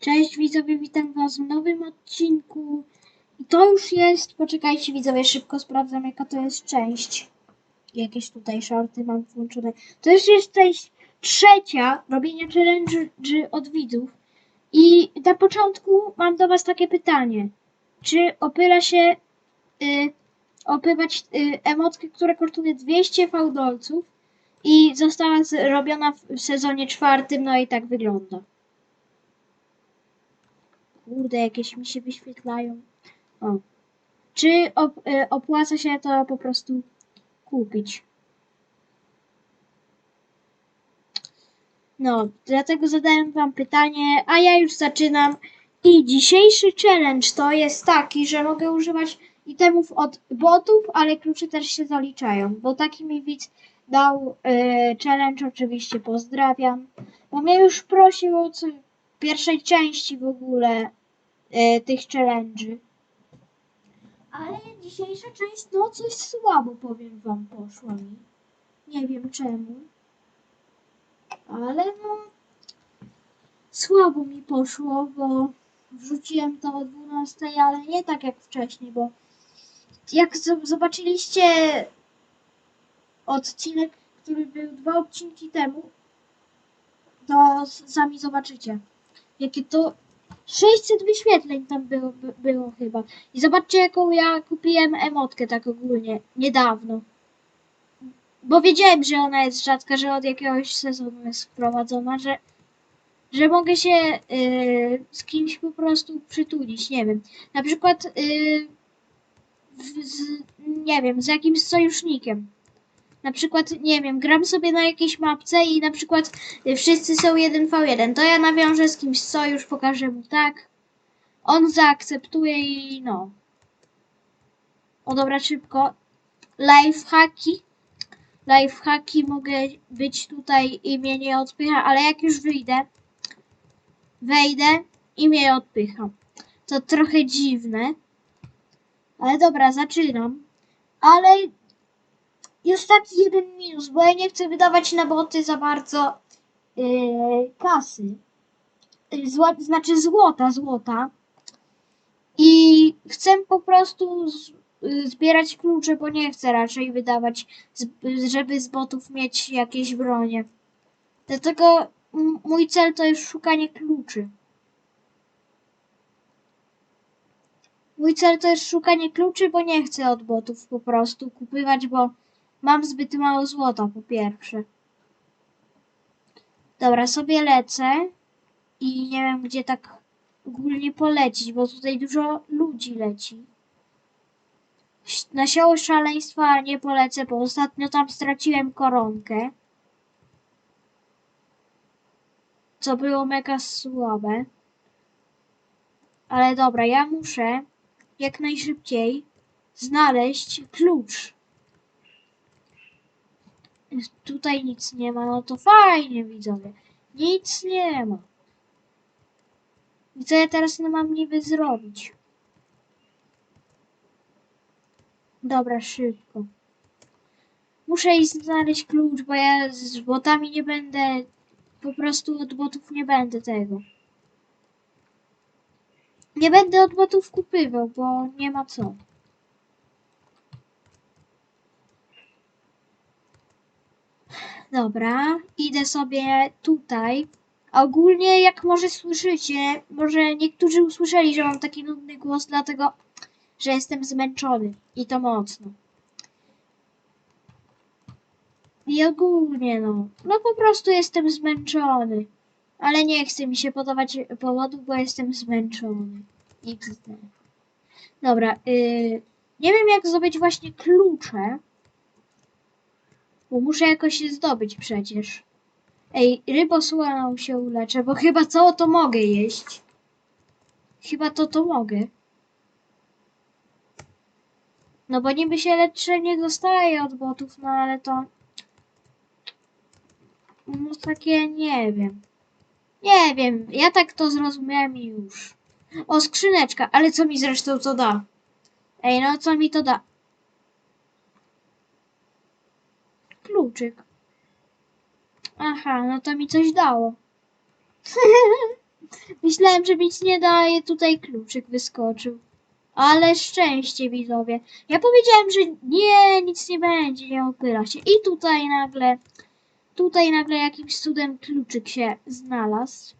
Cześć widzowie, witam was w nowym odcinku. I to już jest, poczekajcie widzowie, szybko sprawdzam jaka to jest część. Jakieś tutaj shorty mam włączone. To już jest część trzecia robienia challenge od widzów. I na początku mam do was takie pytanie. Czy opyla się y, opywać y, emotkę, która kosztuje 200 fałdolców i została zrobiona w sezonie czwartym, no i tak wygląda. Kurde, jakieś mi się wyświetlają. O. Czy op, y, opłaca się to po prostu kupić? No, dlatego zadałem wam pytanie, a ja już zaczynam. I dzisiejszy challenge to jest taki, że mogę używać itemów od botów, ale klucze też się zaliczają, bo taki mi widz dał y, challenge, oczywiście pozdrawiam. Bo mnie już prosił o pierwszej części w ogóle e, tych challenge'y. Ale dzisiejsza część, no coś słabo powiem wam poszła mi. Nie wiem czemu. Ale no słabo mi poszło, bo wrzuciłem to o 12, ale nie tak jak wcześniej, bo jak zobaczyliście odcinek, który był dwa odcinki temu, to sami zobaczycie. Jakie to 600 wyświetleń tam było, by- było chyba. I zobaczcie, jaką ja kupiłem emotkę tak ogólnie, niedawno. Bo wiedziałem, że ona jest rzadka, że od jakiegoś sezonu jest wprowadzona, że, że mogę się y, z kimś po prostu przytulić, nie wiem. Na przykład, y, w, z, nie wiem, z jakimś sojusznikiem. Na przykład, nie wiem, gram sobie na jakiejś mapce i na przykład y, wszyscy są 1v1. To ja nawiążę z kimś sojusz, pokażę mu tak. On zaakceptuje i no. O dobra, szybko. Lifehacki. Lifehacki mogę być tutaj i mnie nie odpycha, ale jak już wyjdę, wejdę i mnie odpycha. To trochę dziwne. Ale dobra, zaczynam. Ale jest taki jeden minus, bo ja nie chcę wydawać na boty za bardzo yy, kasy. Yy, Zła, znaczy złota, złota. I chcę po prostu z, y, zbierać klucze, bo nie chcę raczej wydawać, z, żeby z botów mieć jakieś bronie. Dlatego mój cel to jest szukanie kluczy. Mój cel to jest szukanie kluczy, bo nie chcę od botów po prostu kupywać, bo mam zbyt mało złota po pierwsze. Dobra, sobie lecę i nie wiem gdzie tak ogólnie polecić, bo tutaj dużo ludzi leci. Ś- Na sioło szaleństwa nie polecę, bo ostatnio tam straciłem koronkę. Co było mega słabe. Ale dobra, ja muszę jak najszybciej znaleźć klucz. Tutaj nic nie ma, no to fajnie widzowie. Nic nie ma. I co ja teraz no mam niby zrobić? Dobra, szybko. Muszę iść znaleźć klucz, bo ja z botami nie będę, po prostu od botów nie będę tego. Nie będę od botów kupywał, bo nie ma co. Dobra, idę sobie tutaj. Ogólnie, jak może słyszycie, może niektórzy usłyszeli, że mam taki nudny głos, dlatego, że jestem zmęczony i to mocno. I ogólnie, no, no po prostu jestem zmęczony. Ale nie chce mi się podawać powodu, bo jestem zmęczony. XD. Dobra, yy, nie wiem jak zdobyć właśnie klucze. Bo muszę jakoś je zdobyć przecież. Ej, rybosłoną się uleczę, bo chyba co to mogę jeść. Chyba to to mogę. No bo niby się leczenie dostaje od botów, no ale to... No takie nie wiem. Nie wiem, ja tak to zrozumiałem i już. O, skrzyneczka, ale co mi zresztą to da? Ej, no co mi to da? Kluczyk. Aha, no to mi coś dało. Myślałem, że nic nie daje, tutaj kluczyk wyskoczył. Ale szczęście, widzowie. Ja powiedziałem, że nie, nic nie będzie, nie opyla się. I tutaj nagle, tutaj nagle jakimś cudem kluczyk się znalazł.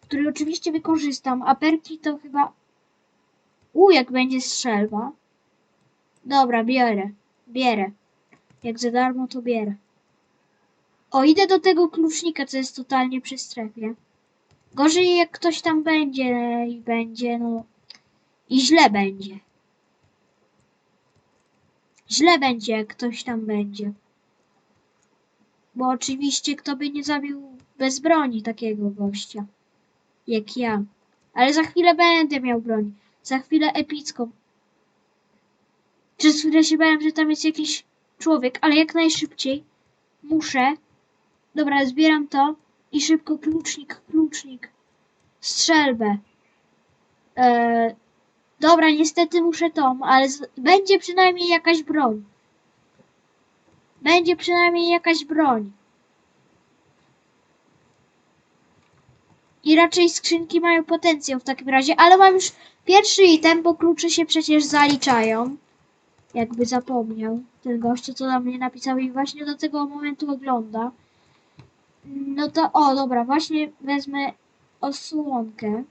Który oczywiście wykorzystam, a perki to chyba... U, jak będzie strzelba. Dobra, biorę, bierę. Jak za darmo, to bierę. O, idę do tego klucznika, co jest totalnie przy strefie. Gorzej jak ktoś tam będzie i będzie, no... I źle będzie. Źle będzie, jak ktoś tam będzie. Bo oczywiście kto by nie zabił bez broni takiego gościa. Jak ja. Ale za chwilę będę miał broń. Za chwilę epicką. Przez chwilę się bałem, że tam jest jakiś człowiek, ale jak najszybciej muszę. Dobra, zbieram to i szybko klucznik, klucznik. Strzelbę. Eee, dobra, niestety muszę tą, ale będzie przynajmniej jakaś broń. Będzie przynajmniej jakaś broń. I raczej skrzynki mają potencjał w takim razie, ale mam już pierwszy item, bo klucze się przecież zaliczają. Jakby zapomniał ten gościu, co na mnie napisał i właśnie do tego momentu ogląda. No to, o dobra, właśnie wezmę osłonkę.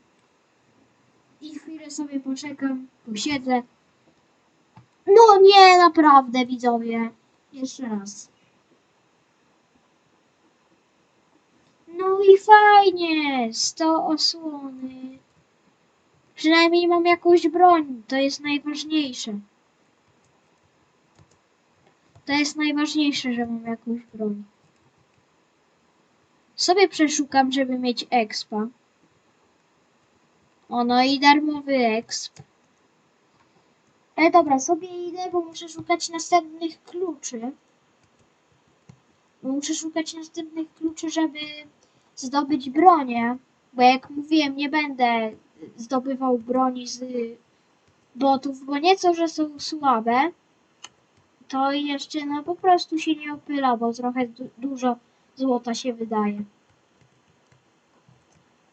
I chwilę sobie poczekam, posiedzę. No nie, naprawdę, widzowie. Jeszcze raz. No i fajnie, 100 osłony. Przynajmniej mam jakąś broń, to jest najważniejsze. To jest najważniejsze, że mam jakąś broń. Sobie przeszukam, żeby mieć expa. O, no i darmowy exp. Ale dobra, sobie idę, bo muszę szukać następnych kluczy. Muszę szukać następnych kluczy, żeby zdobyć bronię. Bo jak mówiłem, nie będę zdobywał broni z botów, bo nieco, że są słabe, to jeszcze no po prostu się nie opyla, bo trochę du dużo złota się wydaje.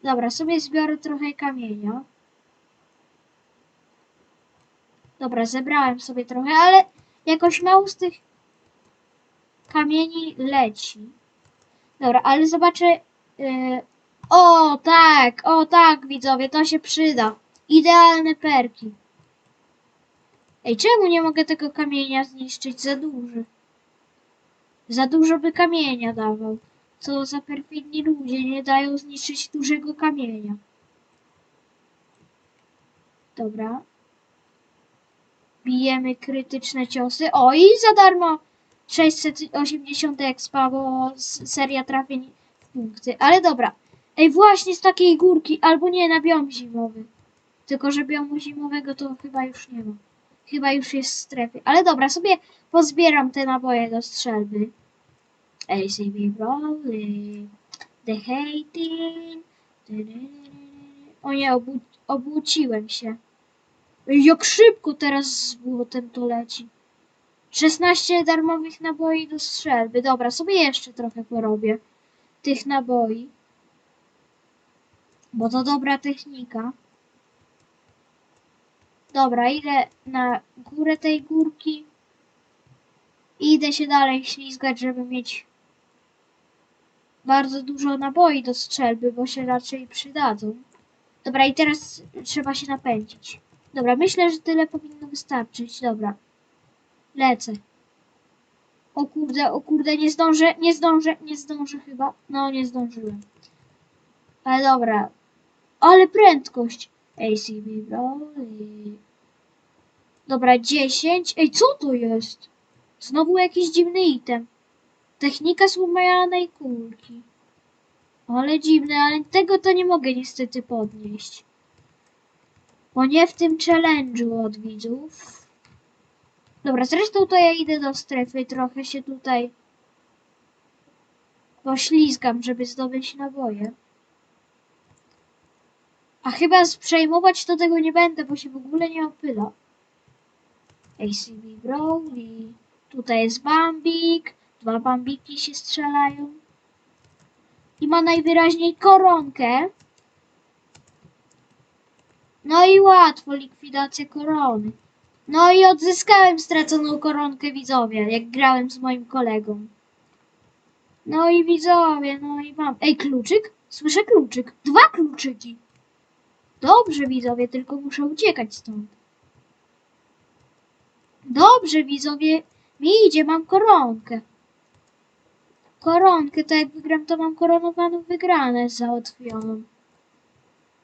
Dobra, sobie zbiorę trochę kamienia. Dobra, zebrałem sobie trochę, ale jakoś mało z tych kamieni leci. Dobra, ale zobaczę. Yy... O, tak, o tak, widzowie, to się przyda. Idealne perki. Ej, czemu nie mogę tego kamienia zniszczyć? Za duży. Za dużo by kamienia dawał. Co za perfidni ludzie nie dają zniszczyć dużego kamienia. Dobra. Bijemy krytyczne ciosy. O, i za darmo 680 expa, bo seria trafień w punkty. Ale dobra. Ej, właśnie z takiej górki, albo nie, na biom zimowy. Tylko, że biomu zimowego to chyba już nie ma. Chyba już jest w strefie. Ale dobra, sobie pozbieram te naboje do strzelby. ACB Rolling, The Hating. O nie, obó obłóciłem się. Ej, Jak szybko teraz z błotem to leci. 16 darmowych naboi do strzelby. Dobra, sobie jeszcze trochę porobię tych naboi. Bo to dobra technika. Dobra, idę na górę tej górki. I idę się dalej ślizgać, żeby mieć bardzo dużo naboi do strzelby, bo się raczej przydadzą. Dobra, i teraz trzeba się napędzić. Dobra, myślę, że tyle powinno wystarczyć. Dobra. Lecę. O kurde, o kurde, nie zdążę, nie zdążę, nie zdążę chyba. No, nie zdążyłem. Ale dobra. Ale prędkość. ACB Broly. Dobra, 10. Ej, co to jest? Znowu jakiś dziwny item. Technika złamanej kulki. Ale dziwne, ale tego to nie mogę niestety podnieść. Bo nie w tym challenge'u od widzów. Dobra, zresztą to ja idę do strefy, trochę się tutaj poślizgam, żeby zdobyć naboje. A chyba przejmować to tego nie będę, bo się w ogóle nie opyla. ACB Broly. Tutaj jest Bambik. Dwa Bambiki się strzelają. I ma najwyraźniej koronkę. No i łatwo, likwidacja korony. No i odzyskałem straconą koronkę widzowie, jak grałem z moim kolegą. No i widzowie, no i mam. Ej, kluczyk? Słyszę kluczyk. Dwa kluczyki. Dobrze widzowie, tylko muszę uciekać stąd. Dobrze widzowie, mi idzie, mam koronkę. Koronkę, to jak wygram, to mam koronowaną wygranę załatwioną.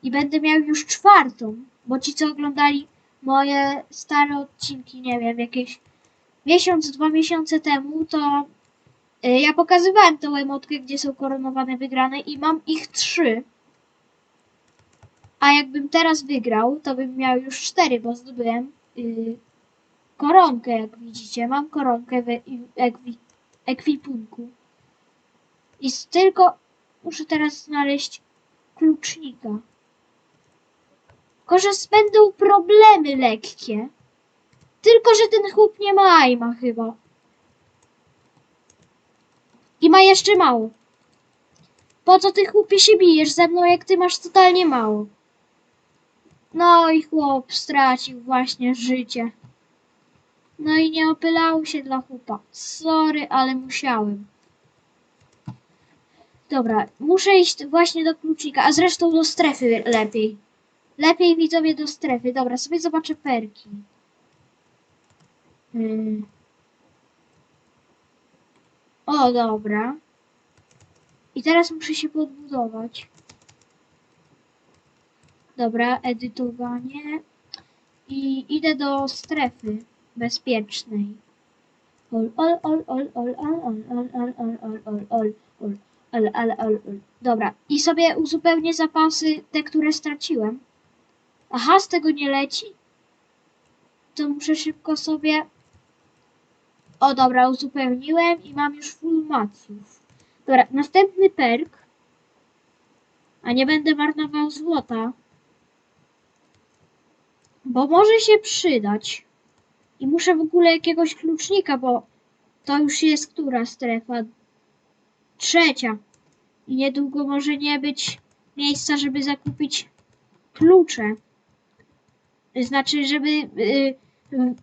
I będę miał już czwartą, bo ci co oglądali moje stare odcinki, nie wiem, jakieś miesiąc, dwa miesiące temu, to y, ja pokazywałem tą emotkę, gdzie są koronowane wygrane i mam ich trzy. A jakbym teraz wygrał, to bym miał już cztery, bo zdobyłem y, koronkę, jak widzicie. Mam koronkę w ekwi, ekwipunku. I tylko muszę teraz znaleźć klucznika. Tylko, że będą problemy lekkie. Tylko, że ten chłop nie ma aima chyba. I ma jeszcze mało. Po co ty chłopie się bijesz ze mną, jak ty masz totalnie mało? No i chłop stracił właśnie życie. No i nie opylał się dla chłopa. Sorry, ale musiałem. Dobra, muszę iść właśnie do klucznika, a zresztą do strefy lepiej. Lepiej widzowie do strefy. Dobra, sobie zobaczę perki. Hmm. O, dobra. I teraz muszę się podbudować. Dobra, edytowanie. I idę do strefy bezpiecznej. Ol, ol, ol, ol, ol, ol, ol, ol, ol, ol, ol, ol, ol, ol, ol, ol, ol, ol. Dobra, i sobie uzupełnię zapasy, te, które straciłem. Aha, z tego nie leci? To muszę szybko sobie... O, dobra, uzupełniłem i mam już full maców. Dobra, następny perk. A nie będę marnował złota. Bo może się przydać. I muszę w ogóle jakiegoś klucznika, bo to już jest która strefa? Trzecia. I niedługo może nie być miejsca, żeby zakupić klucze. Znaczy, żeby y,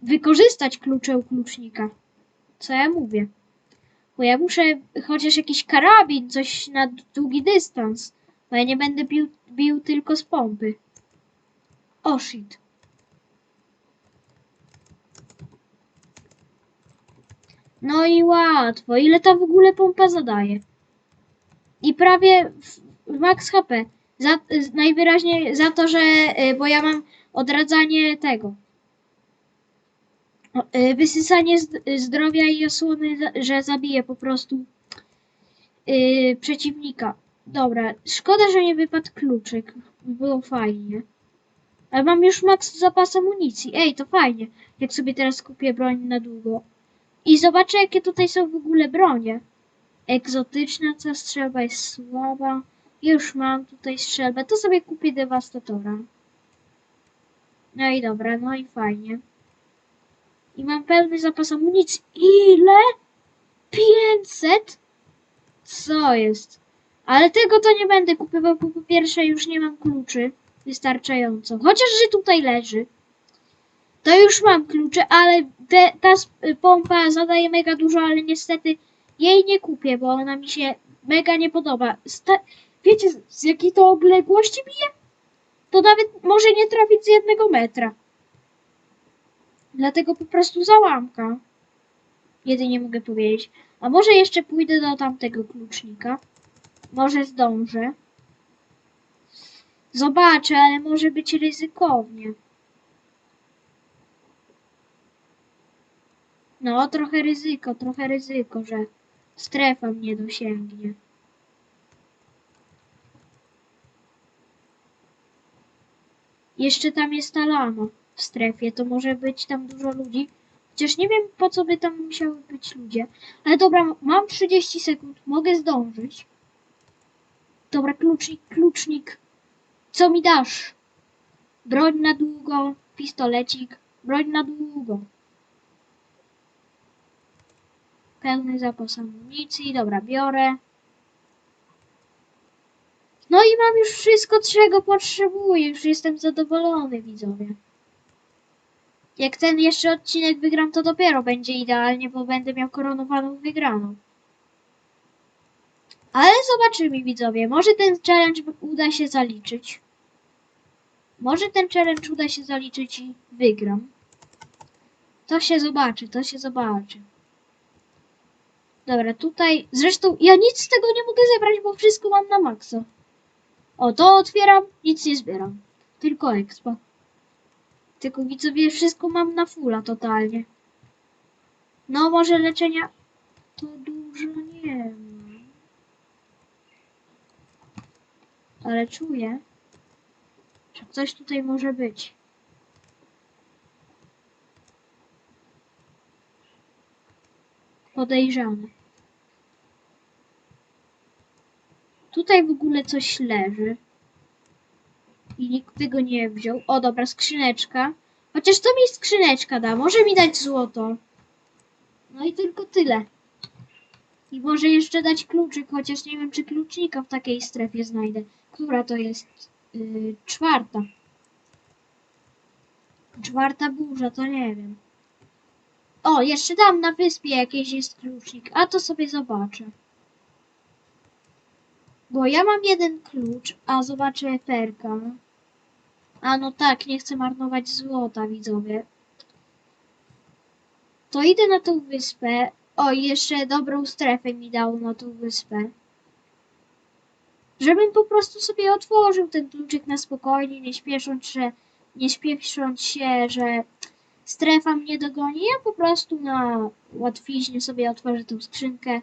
wykorzystać klucze u klucznika. Co ja mówię? Bo ja muszę chociaż jakiś karabin, coś na długi dystans. Bo ja nie będę bił, bił tylko z pompy. O shit. No i łatwo. Ile ta w ogóle pompa zadaje? I prawie max HP. Za, najwyraźniej za to, że... y, Bo ja mam odradzanie tego. Y, Wysysanie zd- zdrowia i osłony, że zabije po prostu y, przeciwnika. Dobra, szkoda, że nie wypadł kluczyk. Było fajnie. Ale mam już max zapas amunicji. Ej, to fajnie. Jak sobie teraz kupię broń na długo. I zobaczę, jakie tutaj są w ogóle bronie. Egzotyczna, ta strzelba jest słaba. Już mam tutaj strzelbę, to sobie kupię dewastatora. No i dobra, no i fajnie. I mam pełny zapas amunicji. Ile? 500? Co jest? Ale tego to nie będę kupował, bo po pierwsze już nie mam kluczy wystarczająco. Chociaż, że tutaj leży. To już mam klucze, ale te, ta pompa zadaje mega dużo, ale niestety jej nie kupię, bo ona mi się mega nie podoba. Sta wiecie, z jakiej to odległości bije? To nawet może nie trafić z jednego metra. Dlatego po prostu załamka. Jedynie mogę powiedzieć. A może jeszcze pójdę do tamtego klucznika? Może zdążę. Zobaczę, ale może być ryzykownie. No, trochę ryzyko, trochę ryzyko, że strefa mnie dosięgnie. Jeszcze tam jest ta lama w strefie, to może być tam dużo ludzi. Chociaż nie wiem, po co by tam musiały być ludzie. Ale dobra, mam 30 sekund, mogę zdążyć. Dobra, klucznik, klucznik. Co mi dasz? Broń na długo, pistolecik, broń na długo. Pełny zapas amunicji, dobra, biorę. No i mam już wszystko, czego potrzebuję. Już jestem zadowolony, widzowie. Jak ten jeszcze odcinek wygram, to dopiero będzie idealnie, bo będę miał koronowaną wygraną. Ale zobaczymy, widzowie. Może ten challenge uda się zaliczyć. Może ten challenge uda się zaliczyć i wygram. To się zobaczy, to się zobaczy. Dobra, tutaj. Zresztą ja nic z tego nie mogę zebrać, bo wszystko mam na maksa. O, to otwieram, nic nie zbieram. Tylko expa. Tylko widzowie, wszystko mam na fulla totalnie. No, może leczenia to dużo nie ma. Ale czuję, że coś tutaj może być. Podejrzane. Tutaj w ogóle coś leży. I nikt tego nie wziął. O, dobra, skrzyneczka. Chociaż co mi skrzyneczka da? Może mi dać złoto. No i tylko tyle. I może jeszcze dać kluczyk, chociaż nie wiem, czy klucznika w takiej strefie znajdę. Która to jest? Yy, czwarta. Czwarta burza, to nie wiem. O, jeszcze tam na wyspie jakiś jest klucznik, a to sobie zobaczę. Bo ja mam jeden klucz, a zobaczę eferka. A no tak, nie chcę marnować złota, widzowie. To idę na tą wyspę. O, jeszcze dobrą strefę mi dało na tą wyspę. Żebym po prostu sobie otworzył ten kluczyk na spokojnie, nie śpiesząc, że, nie śpiesząc się, że strefa mnie dogoni. Ja po prostu na łatwiźnie sobie otworzę tą skrzynkę.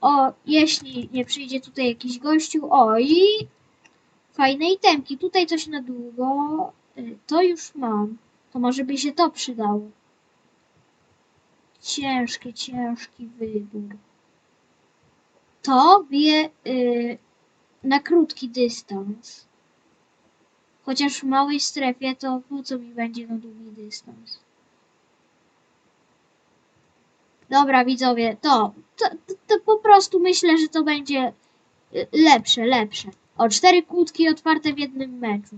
O, jeśli nie przyjdzie tutaj jakiś gościu, o i fajne itemki. Tutaj coś na długo, y, to już mam. To może by się to przydało. Ciężki, ciężki wybór. To bije y, na krótki dystans. Chociaż w małej strefie to po co mi będzie na długi dystans? Dobra, widzowie, to, to, to, to po prostu myślę, że to będzie y, lepsze, lepsze. O, cztery kłódki otwarte w jednym meczu.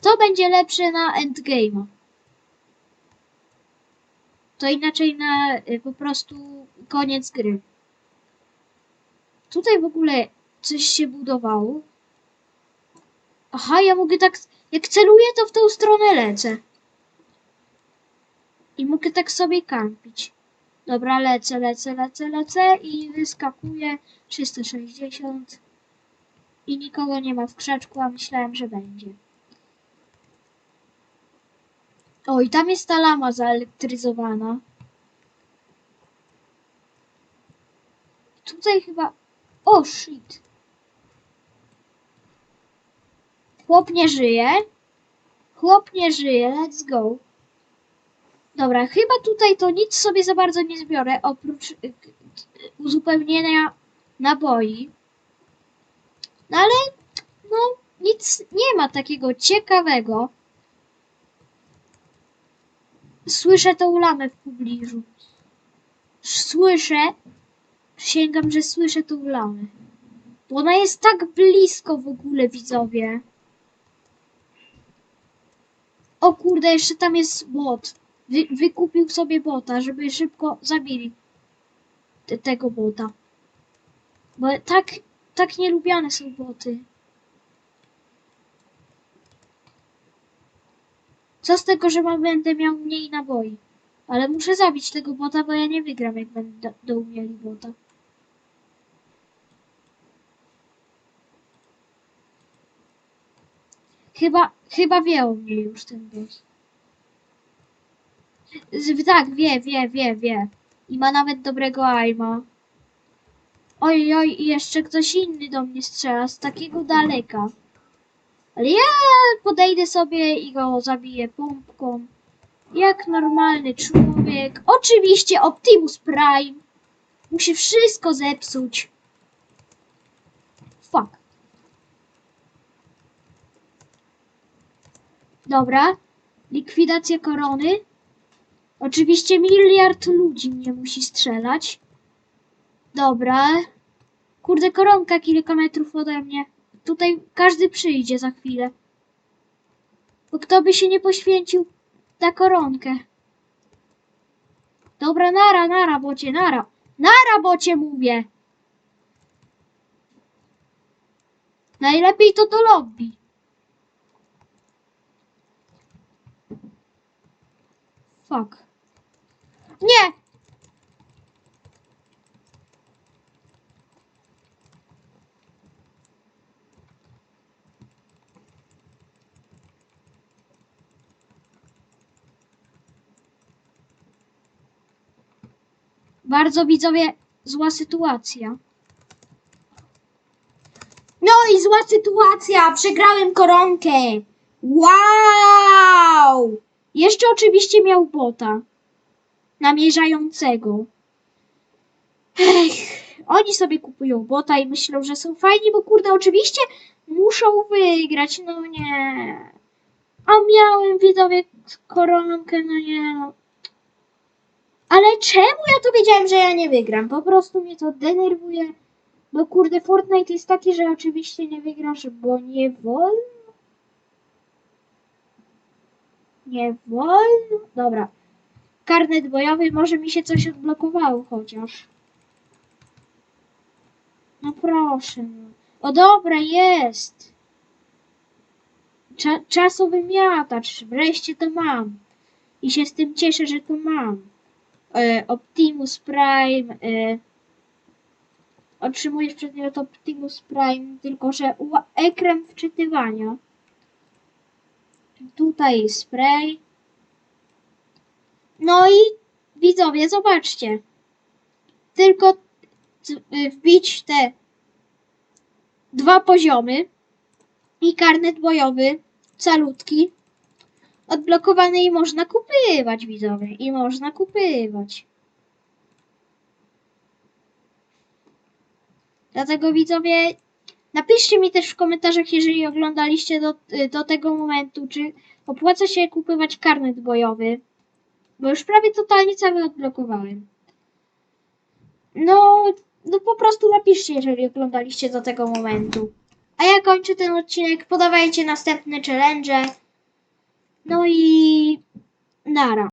To będzie lepsze na endgame'a. To inaczej na y, po prostu koniec gry. Tutaj w ogóle coś się budowało. Aha, ja mogę tak. Jak celuję, to w tą stronę lecę. I mogę tak sobie kampić. Dobra, lecę, lecę, lecę, lecę i wyskakuję 360. I nikogo nie ma w krzaczku, a myślałem, że będzie. O, i tam jest ta lama zaelektryzowana. Tutaj chyba... O, shit. Chłop nie żyje. Chłop nie żyje, let's go. Dobra, chyba tutaj to nic sobie za bardzo nie zbiorę, oprócz y, y, uzupełnienia naboi. No ale, no, nic nie ma takiego ciekawego. Słyszę tą lamę w pobliżu. Słyszę, sięgam, że słyszę tą lamę. Bo ona jest tak blisko w ogóle, widzowie. O kurde, jeszcze tam jest bot. Wy, wykupił sobie bota, żeby szybko zabili te, tego bota. Bo tak, tak nielubiane są boty. Co z tego, że mam, będę miał mniej naboi? Ale muszę zabić tego bota, bo ja nie wygram, jak będę umieli bota. Chyba, chyba wie o mnie już ten boss. Z- Tak, wie, wie, wie, wie. I ma nawet dobrego aima. Oj, oj, i jeszcze ktoś inny do mnie strzela z takiego daleka. Ale ja podejdę sobie i go zabiję pompką. Jak normalny człowiek. Oczywiście Optimus Prime. Musi wszystko zepsuć. Fuck. Dobra. Likwidacja korony. Oczywiście miliard ludzi mnie musi strzelać. Dobra. Kurde, koronka kilka metrów ode mnie. Tutaj każdy przyjdzie za chwilę. Bo kto by się nie poświęcił na koronkę? Dobra, nara, nara, bocie, nara. Nara, bocie, mówię. Najlepiej to do lobby. Fuck. Nie! Bardzo widzowie, zła sytuacja. No i zła sytuacja, przegrałem koronkę. Wow! Jeszcze oczywiście miał bota namierzającego. Ech, oni sobie kupują bota i myślą, że są fajni, bo kurde, oczywiście muszą wygrać, no nie. A miałem widzowie koronkę, no nie. Ale czemu ja to wiedziałem, że ja nie wygram? Po prostu mnie to denerwuje. Bo kurde, Fortnite jest taki, że oczywiście nie wygrasz, bo nie wolno. Nie wolno. Dobra. Karnet bojowy, może mi się coś odblokowało chociaż. No proszę. O dobra, jest. Cza czasowy miatacz. Wreszcie to mam. I się z tym cieszę, że to mam. E, Optimus Prime. E, otrzymujesz przedmiot Optimus Prime, tylko że ekran wczytywania. Tutaj spray. No i widzowie, zobaczcie. Tylko y, wbić te dwa poziomy i karnet bojowy, calutki, odblokowany i można kupywać, widzowie. I można kupywać. Dlatego widzowie, napiszcie mi też w komentarzach, jeżeli oglądaliście do, do tego momentu, czy opłaca się kupywać karnet bojowy. Bo już prawie totalnie cały odblokowałem. No, no po prostu napiszcie, jeżeli oglądaliście do tego momentu. A ja kończę ten odcinek. Podawajcie następne challenge. No i nara.